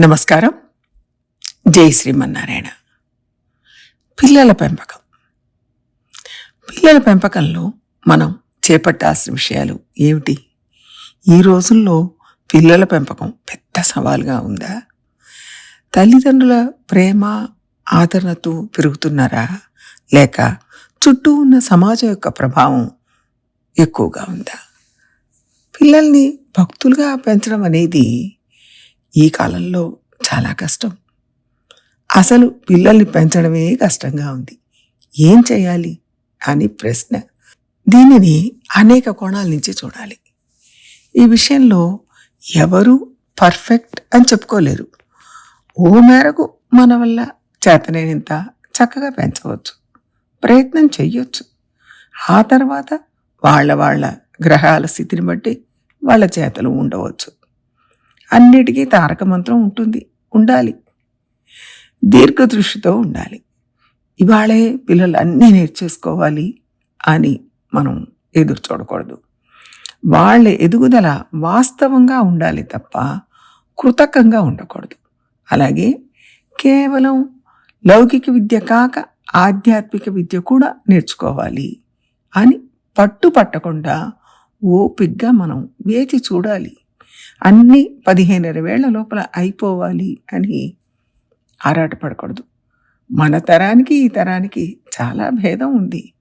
నమస్కారం. జై శ్రీమన్నారాయణ. పిల్లల పెంపకం. పిల్లల పెంపకంలో మనం చేపట్టాల్సిన విషయాలు ఏమిటి? ఈ రోజుల్లో పిల్లల పెంపకం పెద్ద సవాలుగా ఉందా? తల్లిదండ్రుల ప్రేమ ఆదరణతో పెరుగుతున్నారా? లేక చుట్టూ ఉన్న సమాజం యొక్క ప్రభావం ఎక్కువగా ఉందా? పిల్లల్ని భక్తులుగా పెంచడం అనేది ఈ కాలంలో చాలా కష్టం. అసలు పిల్లల్ని పెంచడమే కష్టంగా ఉంది. ఏం చేయాలి? అని ప్రశ్న. దీనిని అనేక కోణాల నుంచి చూడాలి. ఈ విషయంలో ఎవరు పర్ఫెక్ట్ అని చెప్పుకోలేరు. ఓ మేరకు మన వల్ల చేతనైనంత చక్కగా పెంచవచ్చు. ప్రయత్నం చెయ్యొచ్చు. ఆ తర్వాత వాళ్ళ వాళ్ళ గ్రహాల స్థితిని బట్టి వాళ్ళ చేతలు ఉండవచ్చు. అన్నిటికీ తారక మంత్రం ఉంటుంది. ఉండాలి. దీర్ఘదృష్టితో ఉండాలి. ఇవాళే పిల్లలు అన్నీ నేర్చేసుకోవాలి అని మనం ఎదురు చూడకూడదు. వాళ్ళ ఎదుగుదల వాస్తవంగా ఉండాలి తప్ప కృతకంగా ఉండకూడదు. అలాగే కేవలం లౌకిక విద్య కాక ఆధ్యాత్మిక విద్య కూడా నేర్చుకోవాలి అని పట్టు పట్టకుండా ఓపిగ్గా మనం వేచి చూడాలి. అన్నీ పదిహేను వేళ్ళ లోపల అయిపోవాలి అని ఆరాటపడకూడదు. మన తరానికి ఈ తరానికి చాలా భేదం ఉంది.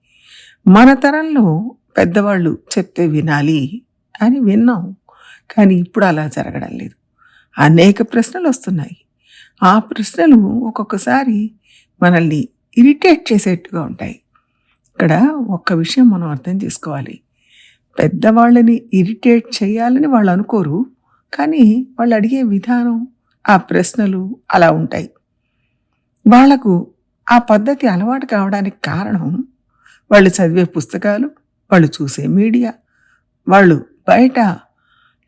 మన తరంలో పెద్దవాళ్ళు చెప్తే వినాలి అని విన్నాం కానీ ఇప్పుడు అలా జరగడం లేదు. అనేక ప్రశ్నలు వస్తున్నాయి. ఆ ప్రశ్నలు ఒక్కొక్కసారి మనల్ని ఇరిటేట్ చేసేట్టుగా ఉంటాయి. ఇక్కడ ఒక్క విషయం మనం అర్థం చేసుకోవాలి. పెద్దవాళ్ళని ఇరిటేట్ చేయాలని వాళ్ళు అనుకోరు కానీ వాళ్ళు అడిగే విధానం ఆ ప్రశ్నలు అలా ఉంటాయి. వాళ్ళకు ఆ పద్ధతి అలవాటు కావడానికి కారణం వాళ్ళు చదివే పుస్తకాలు వాళ్ళు చూసే మీడియా వాళ్ళు బయట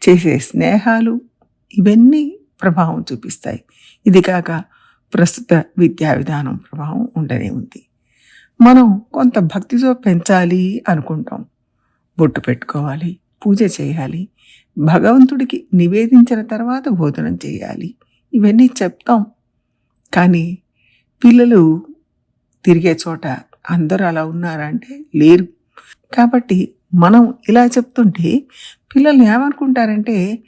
చేసే స్నేహాలు ఇవన్నీ ప్రభావం చూపిస్తాయి. ఇది కాక ప్రస్తుత విద్యా విధానం ప్రభావం ఉండనే ఉంది. మనం కొంత భక్తితో పెంచాలి అనుకుంటాం. బొట్టు పెట్టుకోవాలి పూజ చేయాలి భగవంతుడికి నివేదించిన తర్వాత భోజనం చేయాలి. ఇవన్నీ చెప్తాం. కానీ పిల్లలు తిరిగే చోట అందరూ అలా ఉన్నారా అంటే లేరు. కాబట్టి మనం ఇలా చెప్తుంటే పిల్లలు ఏమనుకుంటారంటే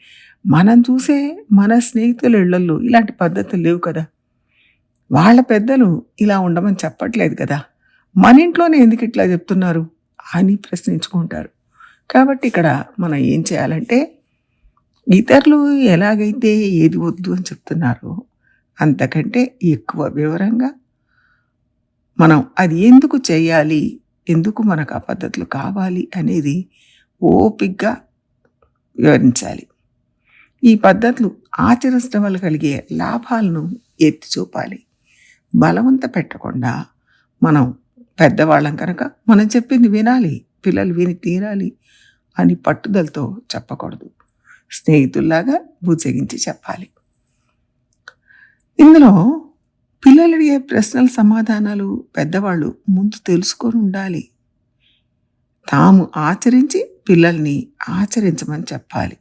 మనం చూసే మన స్నేహితుల ఇళ్ళలో ఇలాంటి పద్ధతులు లేవు కదా. వాళ్ళ పెద్దలు ఇలా ఉండమని చెప్పట్లేదు కదా. మన ఇంట్లోనే ఎందుకు ఇట్లా చెప్తున్నారు అని ప్రశ్నించుకుంటారు. కాబట్టి ఇక్కడ మనం ఏం చేయాలంటే ఇతరులు ఎలాగైతే ఏది వద్దు అని చెప్తున్నారో అంతకంటే ఎక్కువ వివరంగా మనం అది ఎందుకు చేయాలి ఎందుకు మనకు ఆ పద్ధతులు కావాలి అనేది ఓపిగ్గా వివరించాలి. ఈ పద్ధతులు ఆచరించడం వల్ల కలిగే లాభాలను ఎత్తి చూపాలి. బలవంత పెట్టకుండా మనం పెద్దవాళ్ళం కనుక మనం చెప్పింది వినాలి పిల్లలు విని తీరాలి అని పట్టుదలతో చెప్పకూడదు. స్నేహితుల్లాగా బుజ్జగించి చెప్పాలి. ఇందులో పిల్లలు అడిగే ప్రశ్నల సమాధానాలు పెద్దవాళ్ళు ముందు తెలుసుకొని ఉండాలి. తాము ఆచరించి పిల్లల్ని ఆచరించమని చెప్పాలి.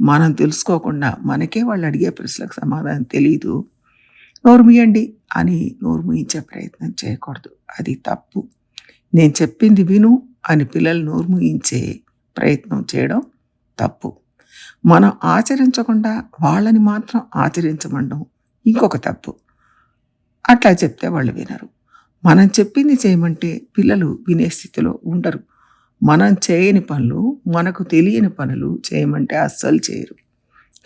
మనం తెలుసుకోకుండా మనకే వాళ్ళు అడిగే ప్రశ్నలకు సమాధానం తెలియదు నోర్మియండి అని నోరుమూయించే ప్రయత్నం చేయకూడదు. అది తప్పు. నేను చెప్పింది విను అని పిల్లలు నోరుమూయించే ప్రయత్నం చేయడం తప్పు. మనం ఆచరించకుండా వాళ్ళని మాత్రం ఆచరించమండం ఇంకొక తప్పు. అట్లా చెప్తే వాళ్ళు వినరు. మనం చెప్పింది చేయమంటే పిల్లలు వినే స్థితిలో ఉండరు. మనం చేయని పనులు మనకు తెలియని పనులు చేయమంటే అస్సలు చేయరు.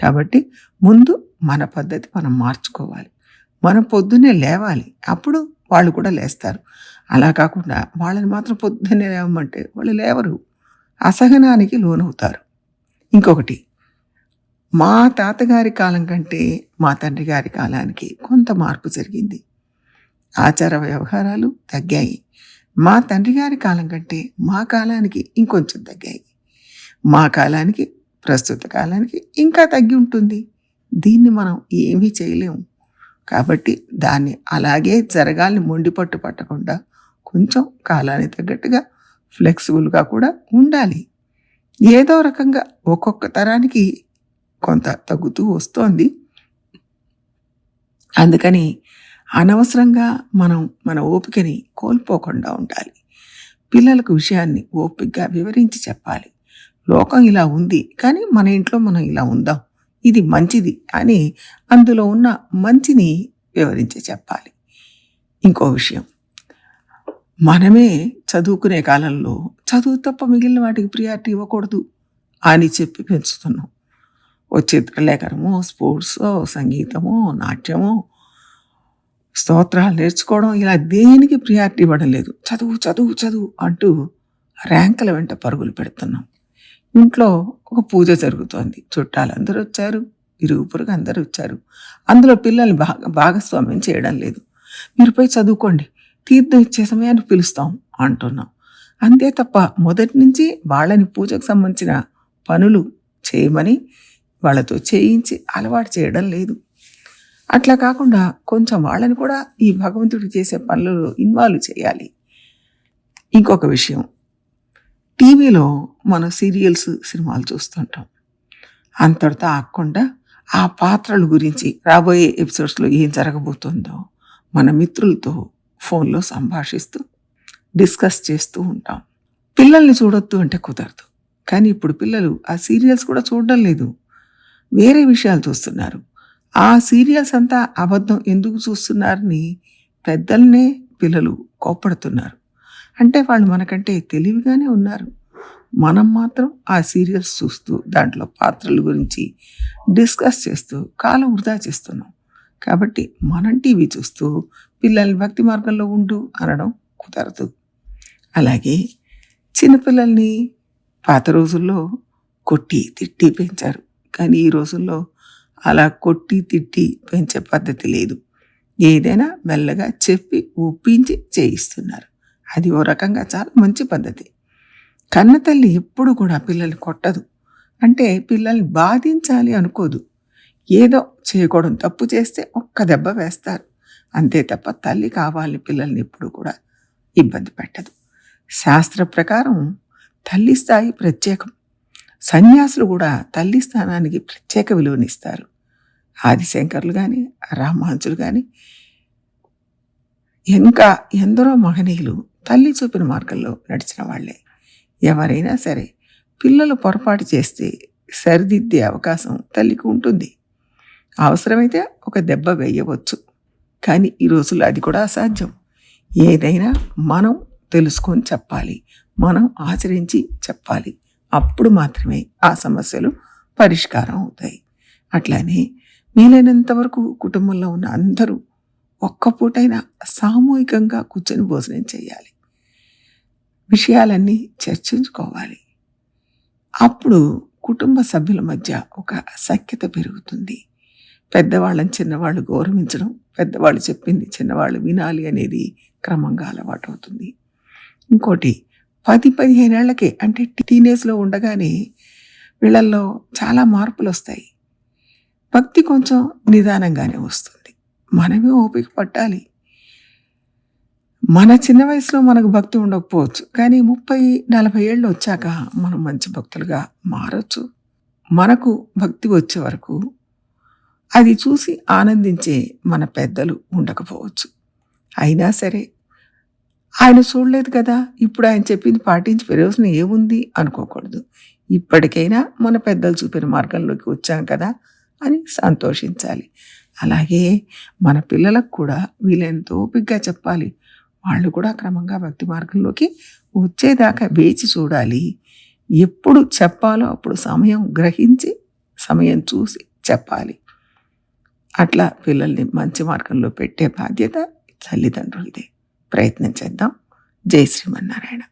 కాబట్టి ముందు మన పద్ధతి మనం మార్చుకోవాలి. మనం పొద్దున్నే లేవాలి. అప్పుడు వాళ్ళు కూడా లేస్తారు. అలా కాకుండా వాళ్ళని మాత్రం పొద్దున్నే లేవమంటే వాళ్ళు లేవరు. అసహనానికి లోనవుతారు. ఇంకొకటి మా తాతగారి కాలం కంటే మా తండ్రి గారి కాలానికి కొంత మార్పు జరిగింది. ఆచార వ్యవహారాలు తగ్గాయి. మా తండ్రి గారి కాలం కంటే మా కాలానికి ఇంకొంచెం తగ్గాయి. మా కాలానికి ప్రస్తుత కాలానికి ఇంకా తగ్గి ఉంటుంది. దీన్ని మనం ఏమీ చేయలేము. కాబట్టి దాన్ని అలాగే జరగాలని మొండిపట్టు పట్టకుండా కొంచెం కాలానికి తగ్గట్టుగా ఫ్లెక్సిబుల్గా కూడా ఉండాలి. ఏదో రకంగా ఒక్కొక్క తరానికి కొంత తగ్గుతూ వస్తోంది. అందుకని అనవసరంగా మనం మన ఓపికని కోల్పోకుండా ఉండాలి. పిల్లలకు విషయాన్ని ఓపికగా వివరించి చెప్పాలి. లోకం ఇలా ఉంది కానీ మన ఇంట్లో మనం ఇలా ఉందాం. ఇది మంచిది అని అందులో ఉన్న మంచిని వివరించి చెప్పాలి. ఇంకో విషయం. మనమే చదువుకునే కాలంలో చదువు తప్ప మిగిలిన వాటికి ప్రియారిటీ ఇవ్వకూడదు అని చెప్పి పెంచుతున్నాం. ఓ చిత్రలేఖనమో స్పోర్ట్స్ సంగీతమో నాట్యమో స్తోత్రాలు నేర్చుకోవడం ఇలా దేనికి ప్రియారిటీ ఇవ్వడం లేదు చదువు చదువు చదువు అంటూ ర్యాంకుల వెంట పరుగులు పెడుతున్నాం. ఇంట్లో ఒక పూజ జరుగుతోంది. చుట్టాలందరూ వచ్చారు ఇరుగు పొరుగు అందరూ వచ్చారు. అందులో పిల్లల్ని భాగ భాగస్వామ్యం చేయడం లేదు. మీరు పోయి చదువుకోండి. తీర్థం ఇచ్చే సమయాన్ని పిలుస్తాం అంటున్నాం. అంతే తప్ప మొదటి నుంచి వాళ్ళని పూజకు సంబంధించిన పనులు చేయమని వాళ్ళతో చేయించి అలవాటు చేయడం లేదు. అట్లా కాకుండా కొంచెం వాళ్ళని కూడా ఈ భగవంతుడు చేసే పనులలో ఇన్వాల్వ్ చేయాలి. ఇంకొక విషయం. టీవీలో మనం సీరియల్స్ సినిమాలు చూస్తుంటాం. అంతటితో ఆకుండా ఆ పాత్రల గురించి రాబోయే ఎపిసోడ్స్లో ఏం జరగబోతుందో మన మిత్రులతో ఫోన్లో సంభాషిస్తూ డిస్కస్ చేస్తూ ఉంటాం. పిల్లల్ని చూడొద్దు అంటే కుదరదు. కానీ ఇప్పుడు పిల్లలు ఆ సీరియల్స్ కూడా చూడడం లేదు. వేరే విషయాలు చూస్తున్నారు. ఆ సీరియల్స్ అంతా అబద్ధం ఎందుకు చూస్తున్నారని పెద్దలనే పిల్లలు కోప్పడుతున్నారు. అంటే వాళ్ళు మనకంటే తెలివిగానే ఉన్నారు. మనం మాత్రం ఆ సీరియల్స్ చూస్తూ దాంట్లో పాత్రల గురించి డిస్కస్ చేస్తూ కాలం వృధా చేస్తున్నాం. కాబట్టి మనం టీవీ చూస్తూ పిల్లల్ని భక్తి మార్గంలో ఉండు అనడం కుదరదు. అలాగే చిన్నపిల్లల్ని పాత రోజుల్లో కొట్టి తిట్టి పెంచారు. కానీ ఈ రోజుల్లో అలా కొట్టి తిట్టి పెంచే పద్ధతి లేదు. ఏదైనా మెల్లగా చెప్పి ఒప్పించి చేయిస్తున్నారు. అది ఓ రకంగా చాలా మంచి పద్ధతి. కన్న తల్లి ఎప్పుడు కూడా పిల్లల్ని కొట్టదు. అంటే పిల్లల్ని బాధించాలి అనుకోదు. ఏదో చేయకూడదు. తప్పు చేస్తే ఒక్క దెబ్బ వేస్తారు. అంతే తప్ప తల్లి కావాలని పిల్లల్ని ఎప్పుడు కూడా ఇబ్బంది పెట్టదు. శాస్త్ర ప్రకారం తల్లి స్థాయి ప్రత్యేకం. సన్యాసులు కూడా తల్లి స్థానానికి ప్రత్యేక విలువనిస్తారు ఆదిశంకర్లు కానీ రామాంచులు కానీ ఇంకా ఎందరో మహనీయులు తల్లి చూపిన మార్గంలో నడిచిన వాళ్ళే. ఎవరైనా సరే పిల్లలు పొరపాటు చేస్తే సరిదిద్దే అవకాశం తల్లికి ఉంటుంది. అవసరమైతే ఒక దెబ్బ వేయవచ్చు. కానీ ఈ రోజుల్లో అది కూడా అసాధ్యం. ఏదైనా మనం తెలుసుకొని చెప్పాలి. మనం ఆచరించి చెప్పాలి. అప్పుడు మాత్రమే ఆ సమస్యలు పరిష్కారం అవుతాయి. అట్లానే వీలైనంత వరకు కుటుంబంలో ఉన్న అందరూ ఒక్క పూటైనా సామూహికంగా కూర్చొని భోజనం చేయాలి. విషయాలన్నీ చర్చించుకోవాలి. అప్పుడు కుటుంబ సభ్యుల మధ్య ఒక సఖ్యత పెరుగుతుంది. పెద్దవాళ్ళని చిన్నవాళ్ళు గౌరవించడం పెద్దవాళ్ళు చెప్పింది చిన్నవాళ్ళు వినాలి అనేది క్రమంగా అలవాటు అవుతుంది. ఇంకోటి పది పదిహేను ఏళ్ళకే అంటే టీనేజ్లో ఉండగానే వీళ్ళల్లో చాలా మార్పులు వస్తాయి. భక్తి కొంచెం నిదానంగానే వస్తుంది. మనమే ఓపిక పట్టాలి. మన చిన్న వయసులో మనకు భక్తి ఉండకపోవచ్చు కానీ ముప్పై నలభై ఏళ్ళు వచ్చాక మనం మంచి భక్తులుగా మారచ్చు. మనకు భక్తి వచ్చే వరకు అది చూసి ఆనందించే మన పెద్దలు ఉండకపోవచ్చు. అయినా సరే ఆయన చూడలేదు కదా ఇప్పుడు ఆయన చెప్పింది పాటించి ప్రయోజనం ఏముంది అనుకోకూడదు. ఇప్పటికైనా మన పెద్దలు చూపిన మార్గంలోకి వచ్చాం కదా అని సంతోషించాలి. అలాగే మన పిల్లలకు కూడా వీలైనంత ఓపికగా చెప్పాలి. వాళ్ళు కూడా క్రమంగా భక్తి మార్గంలోకి వచ్చేదాకా వేచి చూడాలి. ఎప్పుడు చెప్పాలో అప్పుడు సమయం గ్రహించి సమయం చూసి చెప్పాలి. అట్లా పిల్లల్ని మంచి మార్గంలో పెట్టే బాధ్యత తల్లిదండ్రులది. ప్రయత్నం చేద్దాం. జై శ్రీమన్నారాయణ.